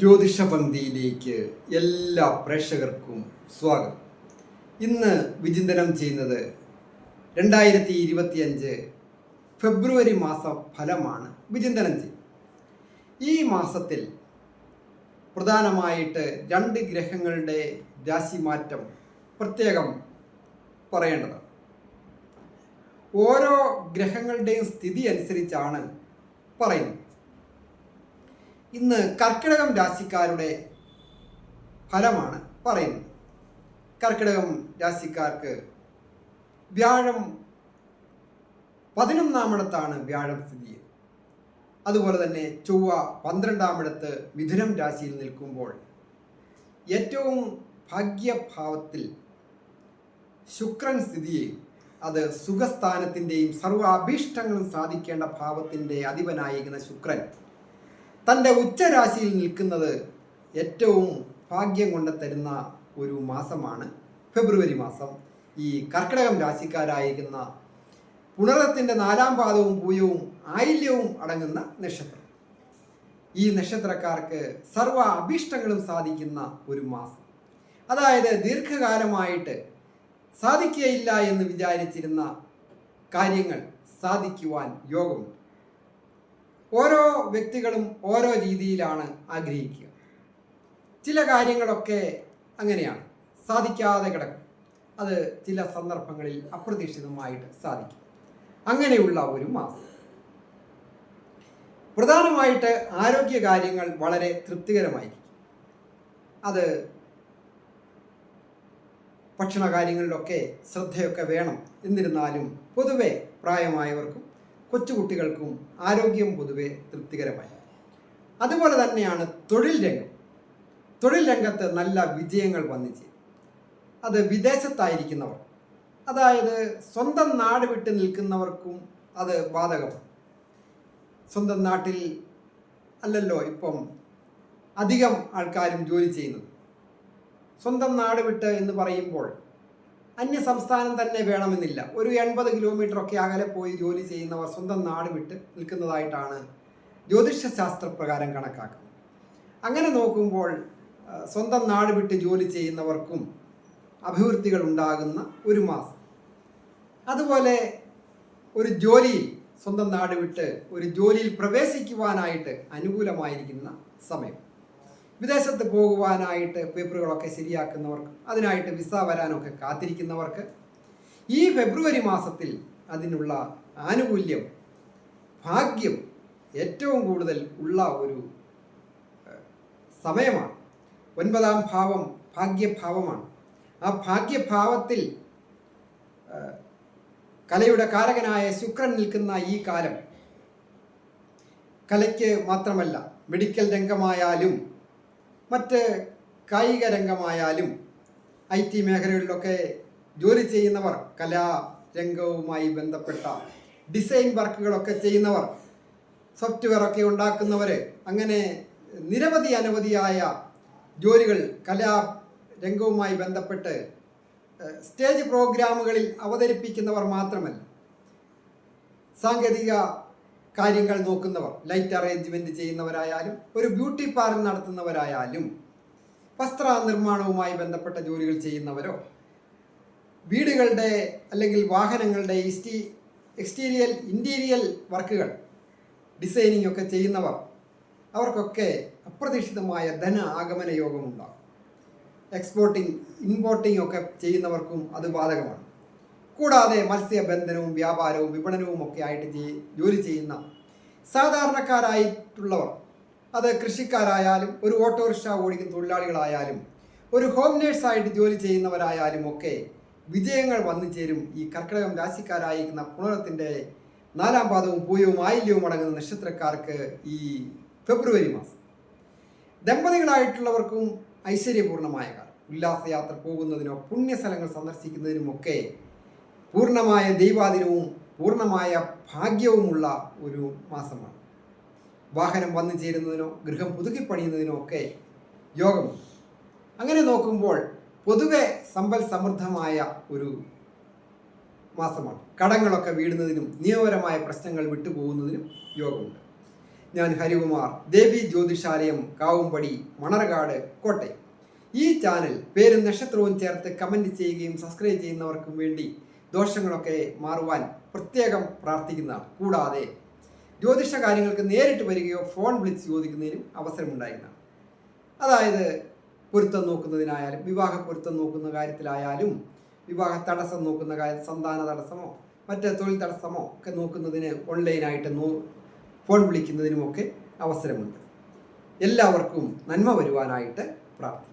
ജ്യോതിഷപന്തിയിലേക്ക് എല്ലാ പ്രേക്ഷകർക്കും സ്വാഗതം. ഇന്ന് വിചിന്തനം ചെയ്യുന്നത് രണ്ടായിരത്തി ഇരുപത്തിയഞ്ച് ഫെബ്രുവരി മാസ ഫലമാണ് വിചിന്തനം ചെയ്യുന്നത് ഈ മാസത്തിൽ പ്രധാനമായിട്ട് രണ്ട് ഗ്രഹങ്ങളുടെ രാശിമാറ്റം പ്രത്യേകം പറയേണ്ടതാണ്. ഓരോ ഗ്രഹങ്ങളുടെയും സ്ഥിതി അനുസരിച്ചാണ് പറയുന്നത്. ഇന്ന് കർക്കിടകം രാശിക്കാരുടെ ഫലമാണ് പറയുന്നത്. കർക്കിടകം രാശിക്കാർക്ക് വ്യാഴം പതിനൊന്നാമിടത്താണ് വ്യാഴം സ്ഥിതി ചെയ്യുന്നത്. അതുപോലെ തന്നെ ചൊവ്വ പന്ത്രണ്ടാമിടത്ത് മിഥുനം രാശിയിൽ നിൽക്കുമ്പോൾ ഏറ്റവും ഭാഗ്യഭാവത്തിൽ ശുക്രൻ സ്ഥിതി ചെയ്യും. അത് സുഖസ്ഥാനത്തിന്റെയും സർവ അഭീഷ്ടങ്ങളും സാധിക്കേണ്ട ഭാവത്തിന്റെ അധിപനായിരിക്കുന്ന ശുക്രൻ. തന്റെ ഉച്ചരാശിയിൽ നിൽക്കുന്നത് ഏറ്റവും ഭാഗ്യം കൊണ്ട് തരുന്ന ഒരു മാസമാണ് ഫെബ്രുവരി മാസം. ഈ കർക്കിടകം രാശിക്കാരായിരിക്കുന്ന പുണരത്തിന്റെ നാലാം പാദവും പൂയവും ആയില്യവും അടങ്ങുന്ന നക്ഷത്രം. ഈ നക്ഷത്രക്കാർക്ക് സർവ അഭീഷ്ടങ്ങളും സാധിക്കുന്ന ഒരു മാസം. അതായത് ദീർഘകാലമായിട്ട് സാധിക്കുകയില്ല എന്ന് വിചാരിച്ചിരുന്ന കാര്യങ്ങൾ സാധിക്കുവാൻ യോഗമുണ്ട്. ഓരോ വ്യക്തികളും ഓരോ രീതിയിലാണ് ആഗ്രഹിക്കുക. ചില കാര്യങ്ങളൊക്കെ അങ്ങനെയാണ്. സാധിക്കാതെ കിടക്കും. അത് ചില സന്ദർഭങ്ങളിൽ അപ്രതീക്ഷിതമായിട്ട് സാധിക്കും. അങ്ങനെയുള്ള ഒരു മാസം. പ്രധാനമായിട്ട് ആരോഗ്യ കാര്യങ്ങൾ വളരെ തൃപ്തികരമായിരിക്കും. അത് ഭക്ഷണ കാര്യങ്ങളിലൊക്കെ ശ്രദ്ധയൊക്കെ വേണം. എന്നിരുന്നാലും പൊതുവെ പ്രായമായവർക്കും കൊച്ചുകുട്ടികൾക്കും ആരോഗ്യം പൊതുവെ തൃപ്തികരമായി. അതുപോലെ തന്നെയാണ് തൊഴിൽ രംഗം. തൊഴിൽ രംഗത്ത് നല്ല വിജയങ്ങൾ വന്നിച്ച് അത് വിദേശത്തായിരിക്കുന്നവർ അതായത് സ്വന്തം നാട് വിട്ട് നിൽക്കുന്നവർക്കും അത് ബാധകമാണ്. സ്വന്തം നാട്ടിൽ അല്ലല്ലോ ഇപ്പം അധികം ആൾക്കാരും ജോലി ചെയ്യുന്നത്. സ്വന്തം നാട് വിട്ട് എന്ന് പറയുമ്പോൾ അന്യ സംസ്ഥാനം തന്നെ വേണമെന്നില്ല. ഒരു എൺപത് കിലോമീറ്റർ ഒക്കെ അകലെ പോയി ജോലി ചെയ്യുന്നവർ സ്വന്തം നാട് വിട്ട് നിൽക്കുന്നതായിട്ടാണ് ജ്യോതിഷ പ്രകാരം കണക്കാക്കുന്നത്. അങ്ങനെ നോക്കുമ്പോൾ സ്വന്തം നാട് വിട്ട് ജോലി ചെയ്യുന്നവർക്കും അഭിവൃദ്ധികൾ ഉണ്ടാകുന്ന ഒരു മാസം. അതുപോലെ ഒരു ജോലിയിൽ സ്വന്തം നാട് വിട്ട് ഒരു ജോലിയിൽ പ്രവേശിക്കുവാനായിട്ട് അനുകൂലമായിരിക്കുന്ന സമയം. വിദേശത്ത് പോകുവാനായിട്ട് പേപ്പറുകളൊക്കെ ശരിയാക്കുന്നവർക്ക് അതിനായിട്ട് വിസ വരാനൊക്കെ കാത്തിരിക്കുന്നവർക്ക് ഈ ഫെബ്രുവരി മാസത്തിൽ അതിനുള്ള ആനുകൂല്യം ഭാഗ്യം ഏറ്റവും കൂടുതൽ ഉള്ള ഒരു സമയമാണ്. ഒൻപതാം ഭാവം ഭാഗ്യഭാവമാണ്. ആ ഭാഗ്യഭാവത്തിൽ കലയുടെ കാരകനായ ശുക്രൻ നിൽക്കുന്ന ഈ കാലം കലയ്ക്ക് മാത്രമല്ല മെഡിക്കൽ രംഗമായാലും മറ്റ് കായിക രംഗമായാലും ഐ ടി മേഖലകളിലൊക്കെ ജോലി ചെയ്യുന്നവർ കലാരംഗവുമായി ബന്ധപ്പെട്ട ഡിസൈൻ വർക്കുകളൊക്കെ ചെയ്യുന്നവർ സോഫ്റ്റ്വെയർ ഒക്കെ ഉണ്ടാക്കുന്നവർ അങ്ങനെ നിരവധി അനവധിയായ ജോലികൾ കലാ രംഗവുമായി ബന്ധപ്പെട്ട് സ്റ്റേജ് പ്രോഗ്രാമുകളിൽ അവതരിപ്പിക്കുന്നവർ മാത്രമല്ല. സാങ്കേതിക കാര്യങ്ങൾ നോക്കുന്നവർ ലൈറ്റ് അറേഞ്ച്മെന്റ് ചെയ്യുന്നവരായാലും ഒരു ബ്യൂട്ടി പാർലർ നടത്തുന്നവരായാലും വസ്ത്ര നിർമ്മാണവുമായി ബന്ധപ്പെട്ട ജോലികൾ ചെയ്യുന്നവരോ വീടുകളുടെ അല്ലെങ്കിൽ വാഹനങ്ങളുടെ ഇസ്റ്റി എക്സ്റ്റീരിയൽ ഇന്റീരിയൽ വർക്കുകൾ ഡിസൈനിങ് ഒക്കെ ചെയ്യുന്നവർ അവർക്കൊക്കെ അപ്രതീക്ഷിതമായ ധന ആഗമന യോഗമുണ്ടാകും എക്സ്പോർട്ടിങ് ഇമ്പോർട്ടിംഗ് ഒക്കെ ചെയ്യുന്നവർക്കും അത് ബാധകമാണ്. കൂടാതെ മത്സ്യബന്ധനവും വ്യാപാരവും വിപണനവും ഒക്കെ ആയിട്ട് ജോലി ചെയ്യുന്ന സാധാരണക്കാരായിട്ടുള്ളവർ. അത് കൃഷിക്കാരായാലും ഒരു ഓട്ടോറിക്ഷ ഓടിക്കുന്ന തൊഴിലാളികളായാലും ഒരു ഹോം നേഴ്സായിട്ട് ജോലി ചെയ്യുന്നവരായാലും ഒക്കെ വിജയങ്ങൾ വന്നു ചേരും. ഈ കർക്കിടകം രാശിക്കാരായിരിക്കുന്ന പുണരത്തിന്റെ നാലാം പാദവും പൂയവും ആയില്യവും അടങ്ങുന്ന നക്ഷത്രക്കാർക്ക് ഈ ഫെബ്രുവരി മാസം. ദമ്പതികളായിട്ടുള്ളവർക്കും ഐശ്വര്യപൂർണമായ കാലം. ഉല്ലാസയാത്ര പോകുന്നതിനോ പുണ്യസ്ഥലങ്ങൾ സന്ദർശിക്കുന്നതിനുമൊക്കെ പൂർണമായ ദൈവാദിനവും പൂർണമായ ഭാഗ്യവുമുള്ള ഒരു മാസമാണ്. വാഹനം വന്നു ചേരുന്നതിനോ ഗൃഹം പുതുക്കി പണിയുന്നതിനോ ഒക്കെ യോഗം. അങ്ങനെ നോക്കുമ്പോൾ പൊതുവെ സമ്പൽ സമൃദ്ധമായ ഒരു മാസമാണ്. കടങ്ങളൊക്കെ വീടുന്നതിനും നിയമപരമായ പ്രശ്നങ്ങൾ വിട്ടുപോകുന്നതിനും യോഗമുണ്ട്. ഞാൻ ഹരികുമാർ ദേവി ജ്യോതിഷാലയം കാവുംപടി മണർകാട് കോട്ടയം. ഈ ചാനൽ പേരും നക്ഷത്രവും ചേർത്ത് കമന്റ് ചെയ്യുകയും സബ്സ്ക്രൈബ് ചെയ്യുന്നവർക്കും വേണ്ടി ദോഷങ്ങളൊക്കെ മാറുവാൻ പ്രത്യേകം പ്രാർത്ഥിക്കുന്നതാണ്. കൂടാതെ ജ്യോതിഷ കാര്യങ്ങൾക്ക് നേരിട്ട് വരികയോ ഫോൺ വിളിച്ച് ചോദിക്കുന്നതിനും അവസരമുണ്ടായിരുന്നതാണ്. അതായത് പൊരുത്തം നോക്കുന്നതിനായാലും വിവാഹ പൊരുത്തം നോക്കുന്ന കാര്യത്തിലായാലും വിവാഹ തടസ്സം നോക്കുന്ന കാര്യം സന്താന തടസ്സമോ മറ്റ് തൊഴിൽ തടസ്സമോ ഒക്കെ നോക്കുന്നതിന് ഓൺലൈനായിട്ട് നോ ഫോൺ വിളിക്കുന്നതിനുമൊക്കെ അവസരമുണ്ട്. എല്ലാവർക്കും നന്മ വരുവാനായിട്ട് പ്രാർത്ഥിക്കുന്നു.